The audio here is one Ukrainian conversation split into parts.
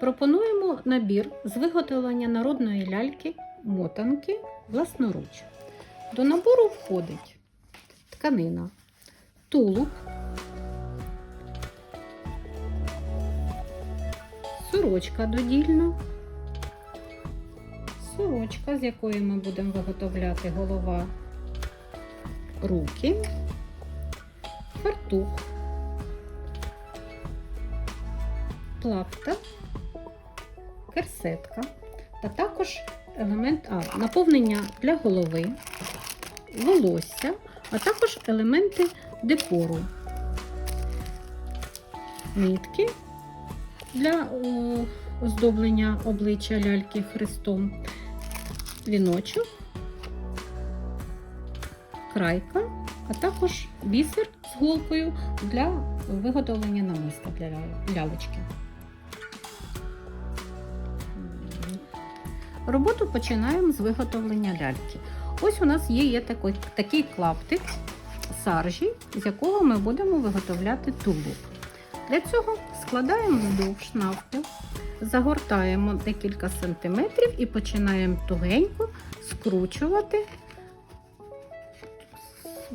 Пропонуємо набір з виготовлення народної ляльки мотанки власноруч. До набору входить тканина, тулуб, сорочка додільна, сорочка, з якої ми будемо виготовляти голова, руки, фартух, плахта, керсетка та також елемент а, наповнення для голови, волосся, а також елементи декору, нитки для оздоблення обличчя ляльки хрестом, віночок, крайка, а також бісер з голкою для виготовлення намиста для ля- лялечки. Роботу починаємо з виготовлення ляльки. Ось у нас є, є такий, такий клаптик саржі, з якого ми будемо виготовляти тулуб. Для цього складаємо вздовж навпіл, загортаємо декілька сантиметрів і починаємо тугенько скручувати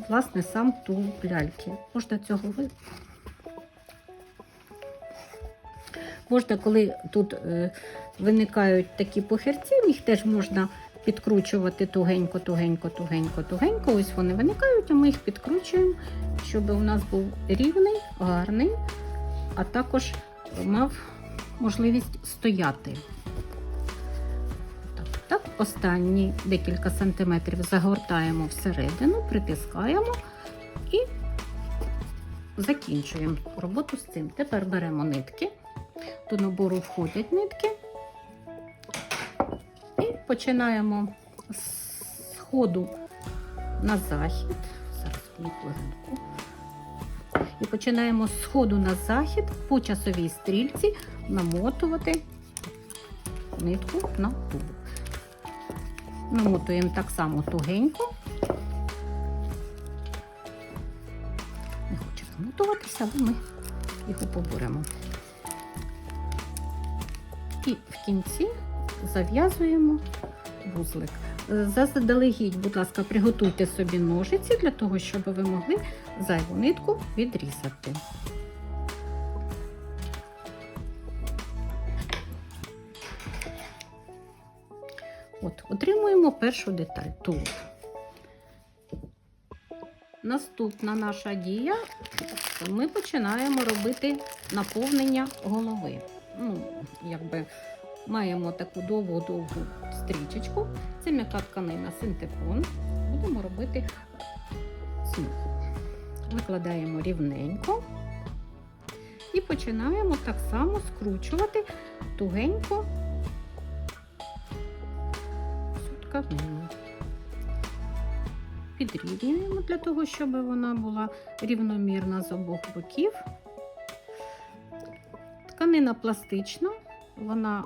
власне сам тулуб ляльки. Можна цього Можна, коли тут е, виникають такі похирці, їх теж можна підкручувати тугенько, тугенько, тугенько, тугенько. Ось вони виникають, а ми їх підкручуємо, щоб у нас був рівний, гарний, а також мав можливість стояти. Так, так, останні декілька сантиметрів загортаємо всередину, притискаємо і закінчуємо роботу з цим. Тепер беремо нитки. До набору входять нитки. І починаємо з сходу на захід. Зараз хвилинку. І починаємо з сходу на захід по часовій стрільці намотувати нитку на тубу. Намотуємо так само тугенько. Не хоче замотуватися, але ми його поборемо. І в кінці зав'язуємо вузлик. Е, Заздалегідь, будь ласка, приготуйте собі ножиці для того, щоб ви могли зайву нитку відрізати. От, отримуємо першу деталь тулуб. Наступна наша дія ми починаємо робити наповнення голови. Ну, якби маємо таку довгу-довгу стрічечку. Це м'яка тканина синтепон. Будемо робити смугу. Викладаємо рівненько і починаємо так само скручувати тугенько цю тканину. Підрівнюємо для того, щоб вона була рівномірна з обох боків. Тканина пластична, вона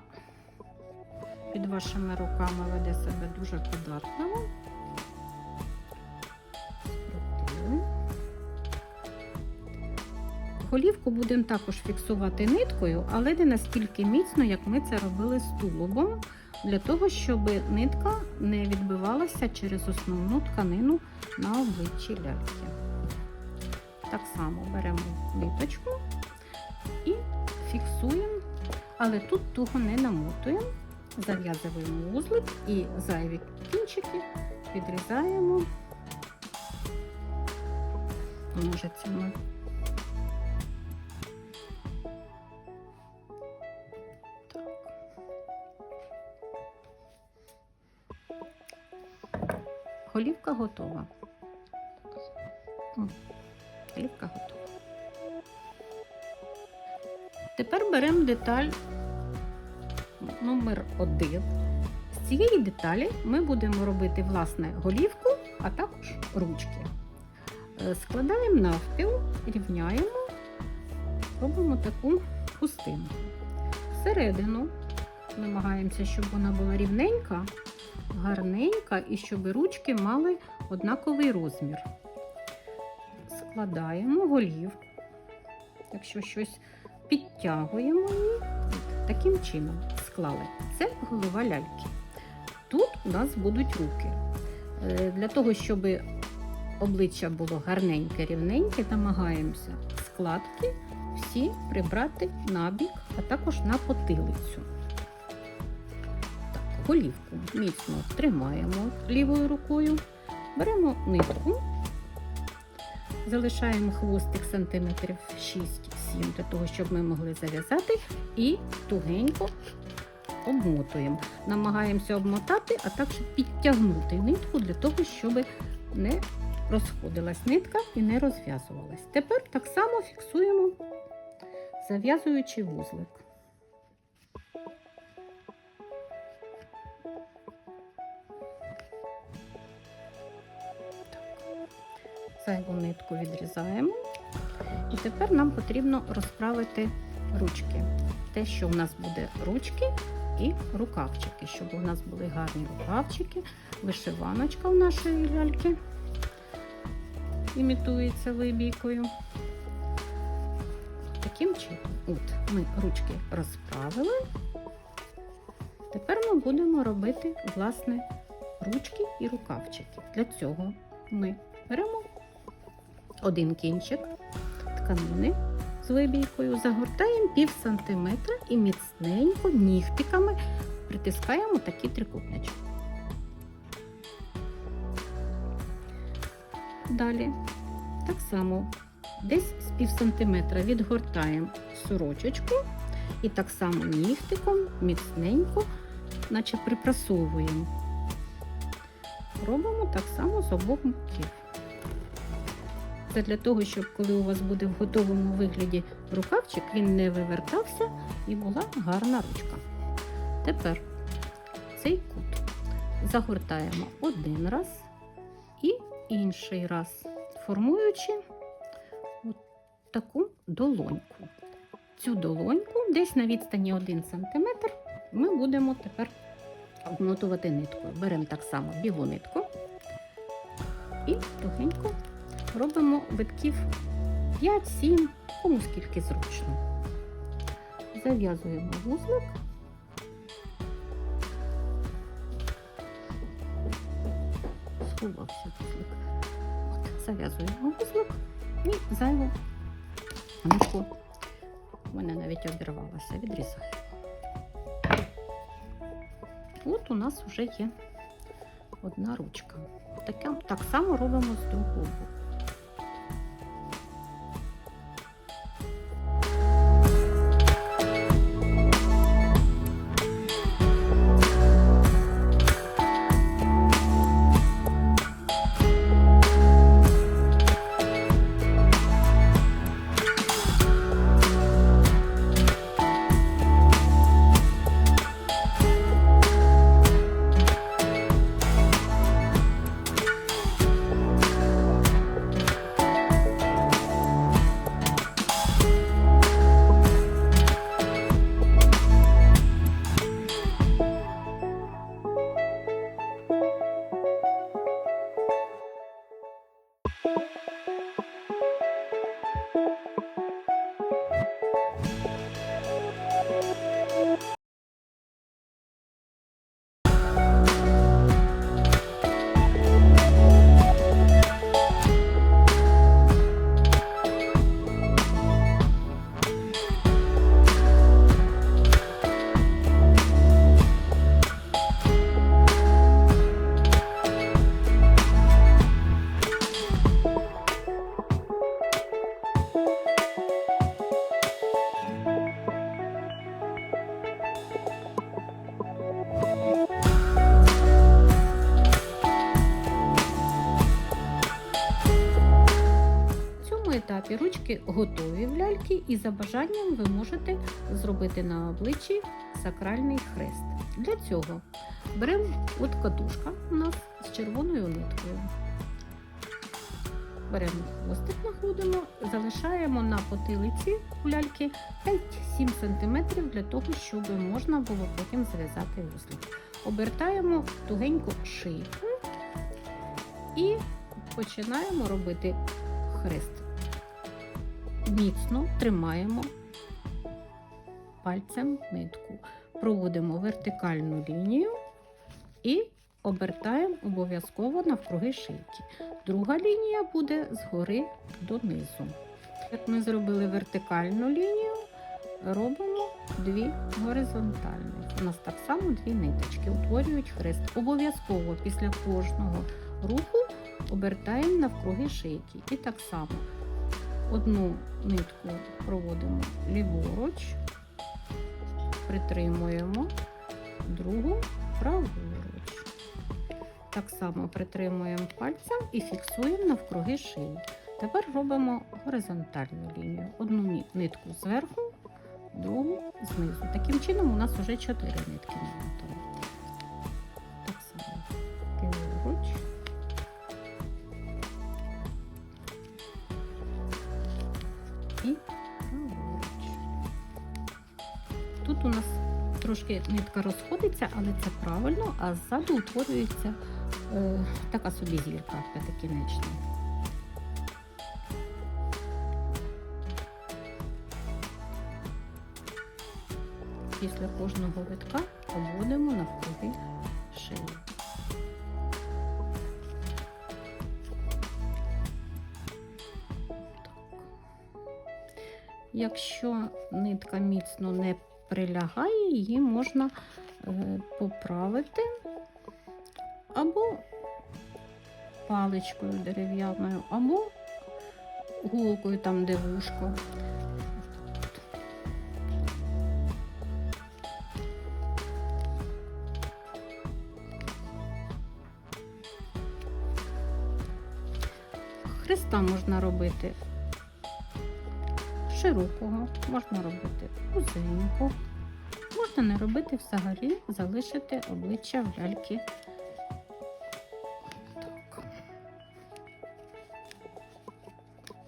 під вашими руками веде себе дуже. Скрутили. Голівку будемо також фіксувати ниткою, але не настільки міцно, як ми це робили з тулубом, для того, щоб нитка не відбивалася через основну тканину на обличчі ляльки. Так само беремо ниточку фіксуємо, але тут туго не намотуємо, зав'язуємо вузлик і зайві кінчики відрізаємо ножицями. Голівка готова. Голівка готова. Тепер беремо деталь номер один. З цієї деталі ми будемо робити власне голівку, а також ручки. Е, Складаємо навпіл, рівняємо, робимо таку хустинку. Всередину намагаємося, щоб вона була рівненька, гарненька і щоб ручки мали однаковий розмір. Складаємо голівку. Якщо щось підтягуємо її, таким чином склали. Це голова ляльки. Тут у нас будуть руки. Е, Для того, щоб обличчя було гарненьке, рівненьке, намагаємося складки всі прибрати на бік, а також на потилицю. Голівку міцно тримаємо лівою рукою, беремо нитку, залишаємо хвостик сантиметрів 6-7 для того, щоб ми могли зав'язати, і тугенько обмотуємо. Намагаємося обмотати, а також підтягнути нитку для того, щоб не розходилась нитка і не розв'язувалась. Тепер так само фіксуємо, зав'язуючи вузлик. Зайву нитку відрізаємо. І тепер нам потрібно розправити ручки. Те, що у нас буде ручки і рукавчики, щоб у нас були гарні рукавчики, вишиваночка у нашої ляльки імітується вибійкою. Таким чином, от ми ручки розправили. Тепер ми будемо робити, власне, ручки і рукавчики. Для цього ми беремо один кінчик тканини з вибійкою, загортаємо пів сантиметра і міцненько нігтиками притискаємо такі трикутнички. Далі так само десь з пів сантиметра відгортаємо сорочечку і так само нігтиком міцненько, наче припрасовуємо. Робимо так само з обох боків. Це для того, щоб коли у вас буде в готовому вигляді рукавчик, він не вивертався і була гарна ручка. Тепер цей кут загортаємо один раз і інший раз, формуючи таку долоньку. Цю долоньку десь на відстані 1 см ми будемо тепер обмотувати ниткою. Беремо так само білу нитку і тугенько робимо витків 5-7, кому скільки зручно. Зав'язуємо вузлик. Сховався вузлик. Зав'язуємо вузлик і зайву нитку. У мене навіть обірвалася, відрізаю. От у нас вже є одна ручка. Таке, так само робимо з другого боку. Готові в ляльки, і за бажанням ви можете зробити на обличчі сакральний хрест. Для цього беремо от катушка у нас з червоною ниткою. Беремо хвостик, знаходимо, залишаємо на потилиці у ляльки 5-7 см для того, щоб можна було потім зав'язати вузлик. Обертаємо тугеньку шийку і починаємо робити хрест. Міцно тримаємо пальцем нитку. Проводимо вертикальну лінію і обертаємо обов'язково навкруги шийки. Друга лінія буде згори донизу. Як ми зробили вертикальну лінію, робимо дві горизонтальні. У нас так само дві ниточки утворюють хрест. Обов'язково після кожного руху обертаємо навкруги шийки. І так само одну нитку проводимо ліворуч, притримуємо, другу праворуч. Так само притримуємо пальцем і фіксуємо навкруги шиї. Тепер робимо горизонтальну лінію. Одну нитку зверху, другу знизу. Таким чином у нас вже чотири нитки намотано. Так І. Тут у нас трошки нитка розходиться, але це правильно, а ззаду утворюється е, така собі зірка п'ятикінечна. Після кожного витка обводимо навкруги шиї. Якщо нитка міцно не прилягає, її можна е, поправити або паличкою дерев'яною, або голкою там, де вушко. Хреста можна робити широкого, можна робити узеньку, можна не робити взагалі, залишити обличчя в ляльки. Так.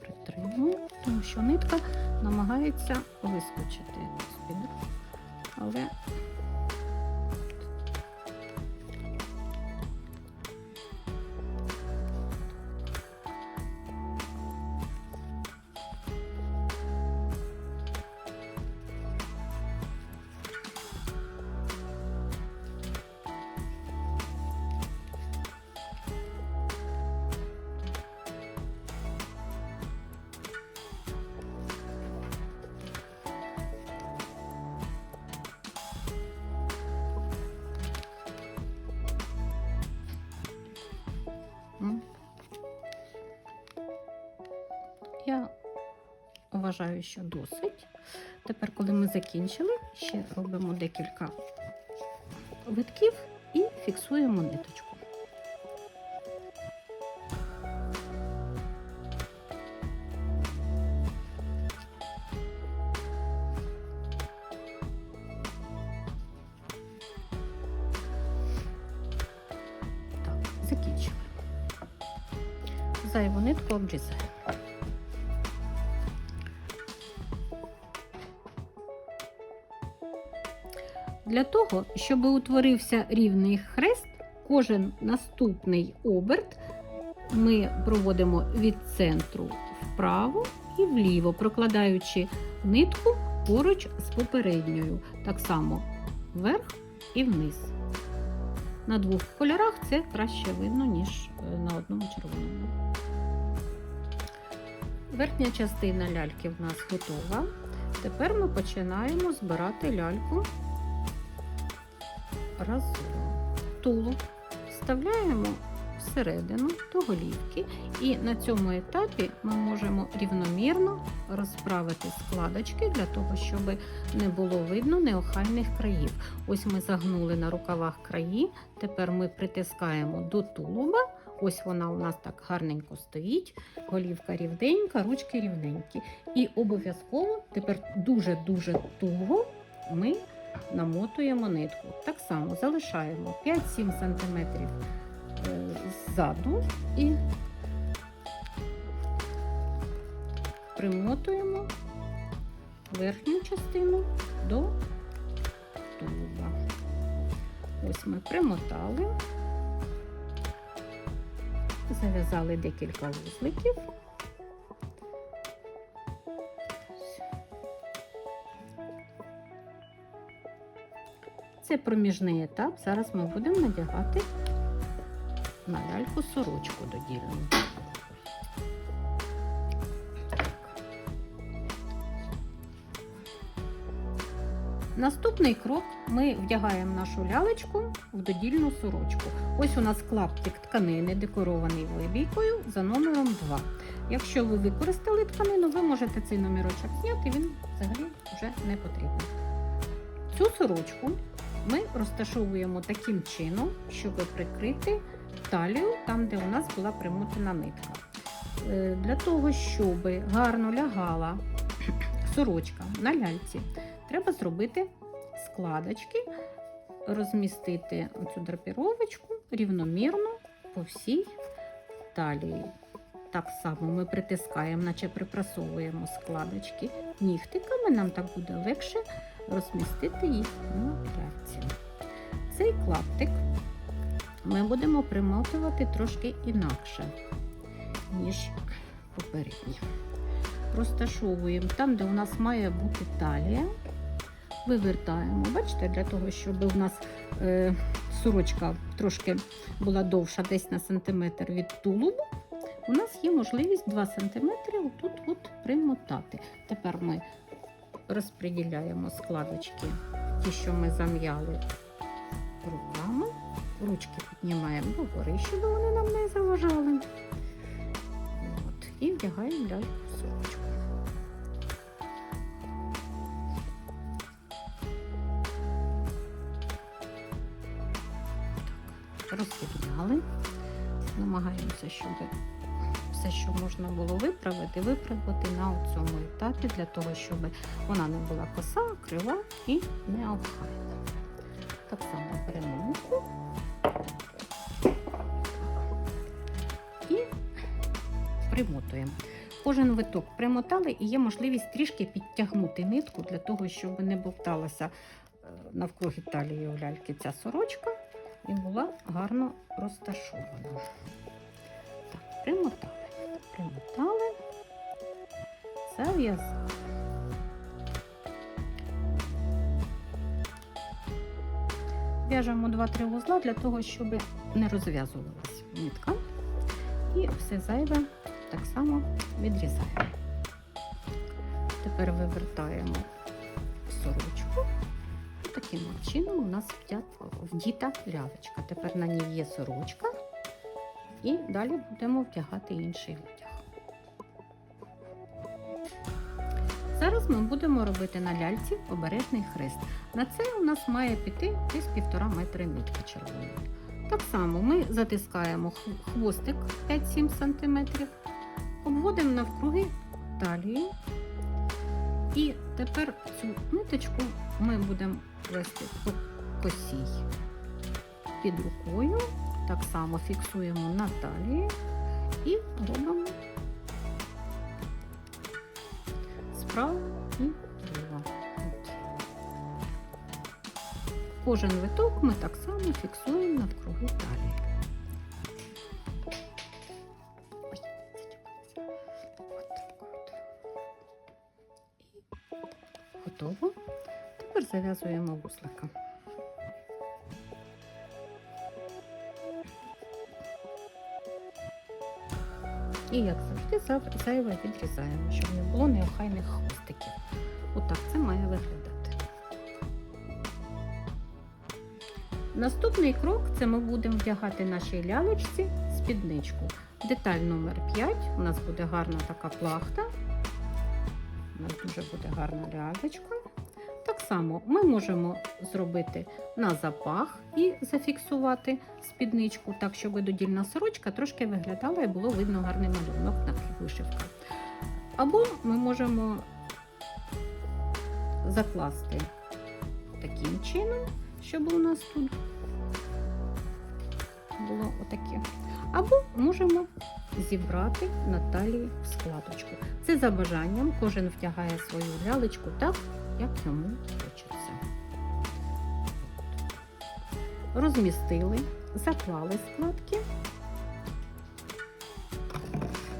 Притримую, тому що нитка намагається вискочити з-під. Але Я вважаю, що досить. Тепер, коли ми закінчили, ще робимо декілька витків і фіксуємо ниточку. Для того, щоб утворився рівний хрест, кожен наступний оберт ми проводимо від центру вправо і вліво, прокладаючи нитку поруч з попередньою, так само вверх і вниз. На двох кольорах це краще видно, ніж е, на одному червоному. Верхня частина ляльки в нас готова. Тепер ми починаємо збирати ляльку разом. Тулу вставляємо всередину до голівки, і на цьому етапі ми можемо рівномірно розправити складочки для того, щоб не було видно неохайних країв. Ось ми загнули на рукавах краї, тепер ми притискаємо до тулуба. Ось вона у нас так гарненько стоїть, голівка рівненька, ручки рівненькі. І обов'язково тепер дуже-дуже туго ми намотуємо нитку. Так само залишаємо 5-7 см е, ззаду і примотуємо верхню частину до тулуба. Ось ми примотали, зав'язали декілька вузликів. Це проміжний етап. Зараз ми будемо надягати на ляльку сорочку додільну. Наступний крок ми вдягаємо нашу лялечку в додільну сорочку. Ось у нас клаптик тканини, декорований вибійкою за номером 2. Якщо ви використали тканину, ви можете цей номерочок зняти, він взагалі вже не потрібен. Цю сорочку ми розташовуємо таким чином, щоб прикрити талію там, де у нас була примотана нитка. Е, Для того, щоб гарно лягала сорочка на ляльці, треба зробити складочки, розмістити цю драпіровочку рівномірно по всій талії. Так само ми притискаємо, наче припрасовуємо складочки нігтиками, нам так буде легше розмістити їх на ляльці. Цей клаптик ми будемо примотувати трошки інакше, ніж попередній. Розташовуємо там, де у нас має бути талія, вивертаємо. Бачите, для того, щоб у нас е, сорочка трошки була довша, десь на сантиметр від тулубу, у нас є можливість 2 см тут от примотати. Тепер ми розподіляємо складочки, ті, що ми зам'яли руками. Ручки піднімаємо догори, щоб вони нам не заважали. От. І вдягаємо в сорочку. Розпідняли. Намагаємося, щоб все, що можна було виправити, виправити на цьому етапі, для того, щоб вона не була коса, крива і не охайна. Так само беремо муку і примотуємо. Кожен виток примотали і є можливість трішки підтягнути нитку для того, щоб не бовталася е, навкруги талії у ляльки ця сорочка і була гарно розташована. Так, примотали, примотали, зав'язали. В'яжемо 2-3 вузла для того, щоб не розв'язувалася нитка. І все зайве так само відрізаємо. Тепер вивертаємо сорочку. Таким чином у нас вдіта лялечка. Тепер на ній є сорочка. І далі будемо вдягати інший ми будемо робити на ляльці обережний хрест. На це у нас має піти десь півтора метри нитки червоної. Так само ми затискаємо хвостик 5-7 см, обводимо навкруги талію. І тепер цю ниточку ми будемо вести по косій під рукою. Так само фіксуємо на талії і робимо справа Кожен виток ми так само фіксуємо навкруги талії. Готово. Тепер зав'язуємо вузлика. І як завжди зав- зайве відрізаємо, щоб не було неохайних хвостиків. Отак це має виглядати. Наступний крок це ми будемо вдягати нашій лялечці спідничку. Деталь номер 5 у нас буде гарна така плахта. У нас дуже буде гарна лялечка. Само ми можемо зробити на запах і зафіксувати спідничку, так, щоб додільна сорочка трошки виглядала і було видно гарний малюнок на вишивка. Або ми можемо закласти таким чином, щоб у нас тут було отаке. Або можемо зібрати на талії складочку. Це за бажанням, кожен втягає свою лялечку так, як йому хочеться. Розмістили, заклали складки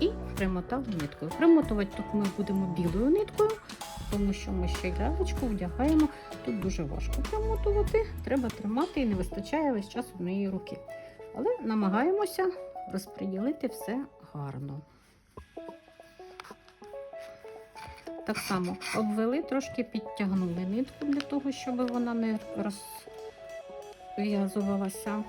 і примотали ниткою. Примотувати тут ми будемо білою ниткою, тому що ми ще й лялечку вдягаємо тут дуже важко примотувати, треба тримати і не вистачає весь час однієї руки. Але намагаємося розподілити все гарно. Так само обвели, трошки підтягнули нитку для того, щоб вона не розв'язувалася.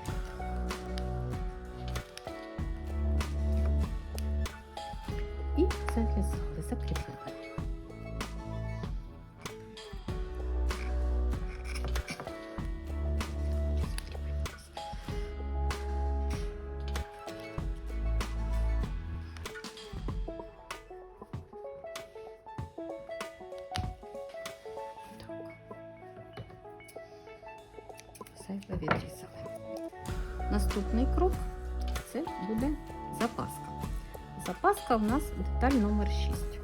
Номер 6.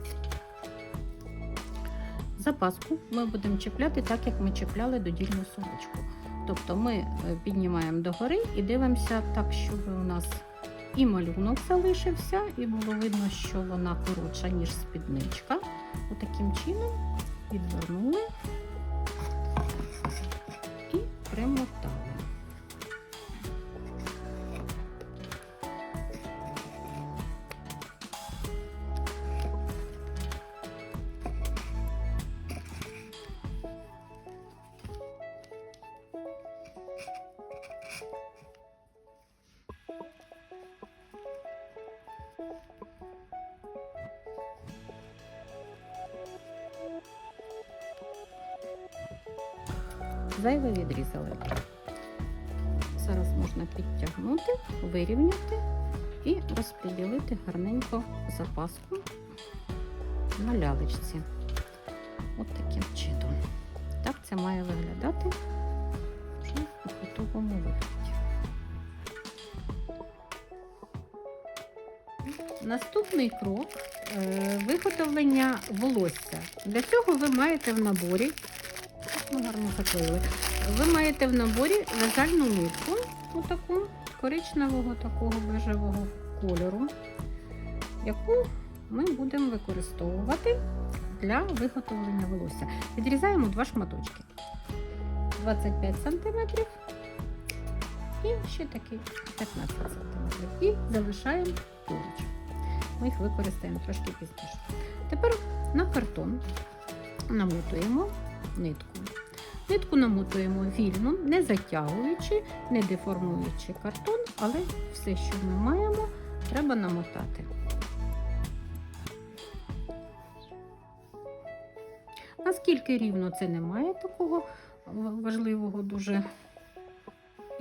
Запаску ми будемо чіпляти так, як ми чіпляли додільну сумочку. Тобто ми е, піднімаємо догори і дивимося так, щоб у нас і малюнок залишився, і було видно, що вона коротша, ніж спідничка. Отаким чином відвернули і примотали. Вирівняти і розподілити гарненько запаску на лялечці. От таким чином. Так це має виглядати вже у готовому вигляді. Наступний крок е, виготовлення волосся. Для цього ви маєте в наборі. Ви маєте в наборі в'язальну нитку, отаку коричневого такого бежевого кольору, яку ми будемо використовувати для виготовлення волосся. Відрізаємо два шматочки 25 см і ще такі 15 см. І залишаємо поруч. Ми їх використаємо трошки пізніше. Тепер на картон намотуємо нитку. Нитку намотуємо вільно, не затягуючи, не деформуючи картон, але все, що ми маємо, треба намотати. Наскільки рівно це немає такого важливого, дуже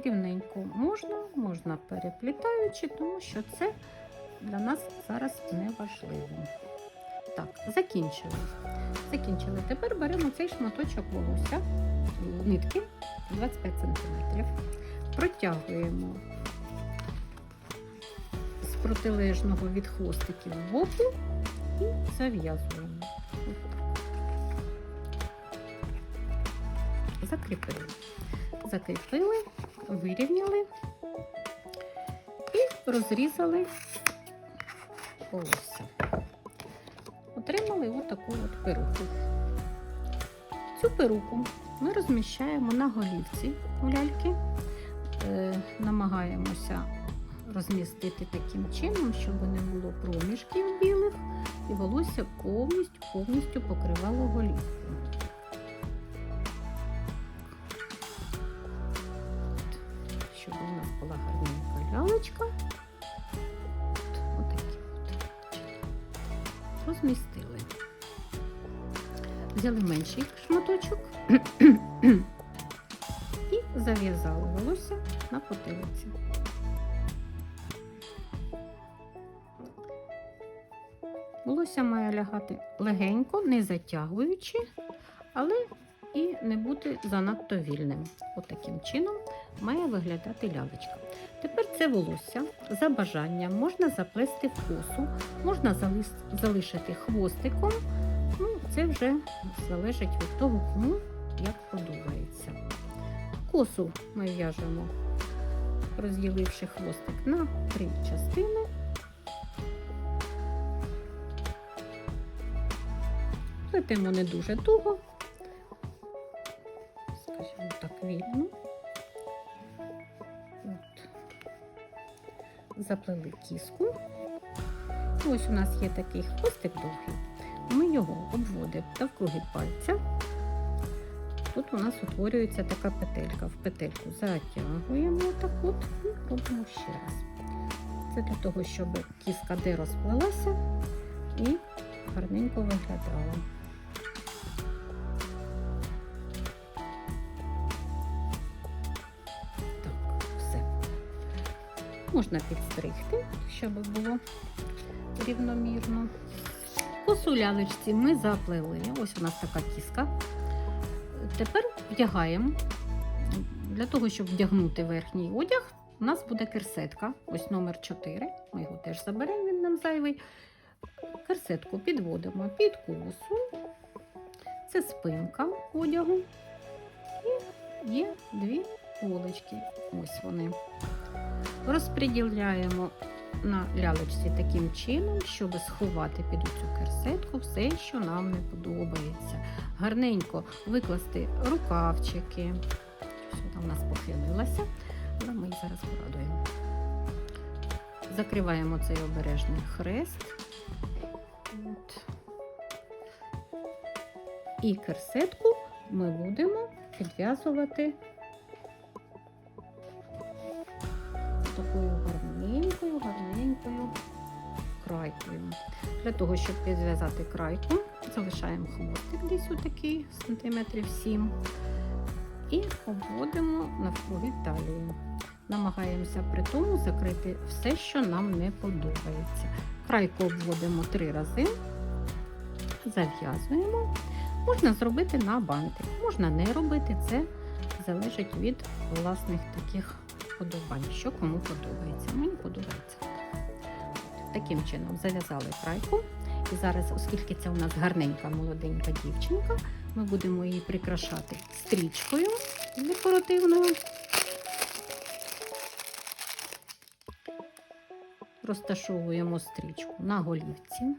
рівненько можна, можна переплітаючи, тому що це для нас зараз не важливо. Так, закінчили. Закінчили. Тепер беремо цей шматочок волосся, нитки 25 см, протягуємо з протилежного від хвостиків боку і зав'язуємо. Закріпили. Закріпили, вирівняли і розрізали волосся отримали отаку от перуку. Цю перуку ми розміщаємо на голівці у ляльки, е, намагаємося розмістити таким чином, щоб не було проміжків білих, і волосся повністю повністю покривало голівку. Щоб у нас була гарненька лялечка. Взяли менший шматочок і зав'язали волосся на потилиці. Волосся має лягати легенько, не затягуючи, але і не бути занадто вільним. Отаким От чином має виглядати лялечка. Тепер це волосся за бажанням можна заплести в косу, можна залишити хвостиком. Це вже залежить від того, кому як подобається. Косу ми в'яжемо, розділивши хвостик на три частини. Плетемо не дуже туго, вільно. От. Заплели кіску. Ось у нас є такий хвостик довгий. Ми його обводимо навкруги пальця. Тут у нас утворюється така петелька. В петельку затягуємо так от і робимо ще раз. Це для того, щоб кіска де розплелася і гарненько виглядала. Так, все. Можна підстригти, щоб було рівномірно. По суляночці ми заплели. Ось у нас така кіска. Тепер вдягаємо. Для того, щоб вдягнути верхній одяг, у нас буде керсетка. Ось номер 4. Ми його теж заберемо, він нам зайвий. Керсетку підводимо під косу. Це спинка одягу. І є дві полочки. Ось вони. Розподіляємо на лялечці таким чином, щоб сховати під цю керсетку все, що нам не подобається. Гарненько викласти рукавчики. Що там у нас похилилася, але ми їх зараз порадуємо. Закриваємо цей обережний хрест. От. І керсетку ми будемо підв'язувати такою гарненькою, гарненькою крайкою. Для того, щоб підв'язати крайку, залишаємо хвостик десь отакий, сантиметрів 7 і обводимо навкруги талії. Намагаємося при тому закрити все, що нам не подобається. Крайку обводимо три рази, зав'язуємо. Можна зробити на бантик, можна не робити, це залежить від власних таких вподобань, що кому подобається. Мені подобається. Таким чином зав'язали крайку. І зараз, оскільки це у нас гарненька молоденька дівчинка, ми будемо її прикрашати стрічкою декоративною. Розташовуємо стрічку на голівці.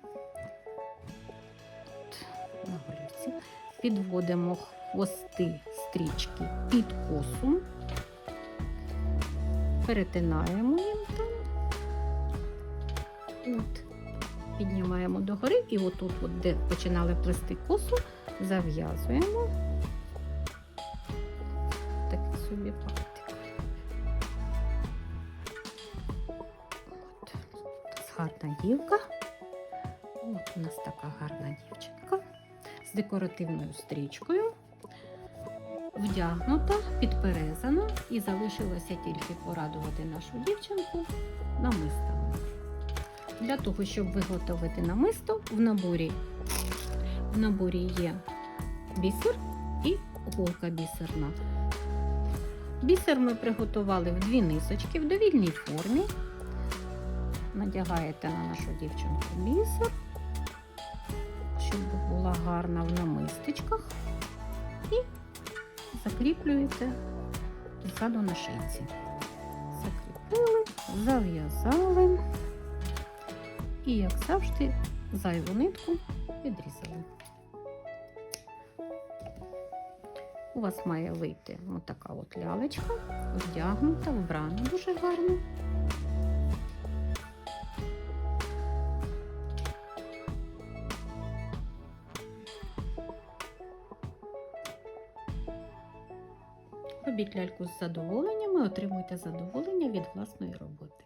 От, на голівці. Підводимо хвости стрічки під косу перетинаємо їм там. От. Піднімаємо догори і отут, от, де починали плести косу, зав'язуємо такий собі пактик. Гарна дівка. От у нас така гарна дівчинка з декоративною стрічкою вдягнута, підперезана і залишилося тільки порадувати нашу дівчинку намистами. Для того, щоб виготовити намисто, в наборі, в наборі є бісер і голка бісерна. Бісер ми приготували в дві нисочки в довільній формі. Надягаєте на нашу дівчинку бісер, щоб була гарна в намистичках. І закріплюєте ззаду на шийці. Закріпили, зав'язали і, як завжди, зайву нитку відрізали. У вас має вийти отака от лялечка, вдягнута, вбрана дуже гарно. Робіть ляльку з задоволенням і отримуйте задоволення від власної роботи.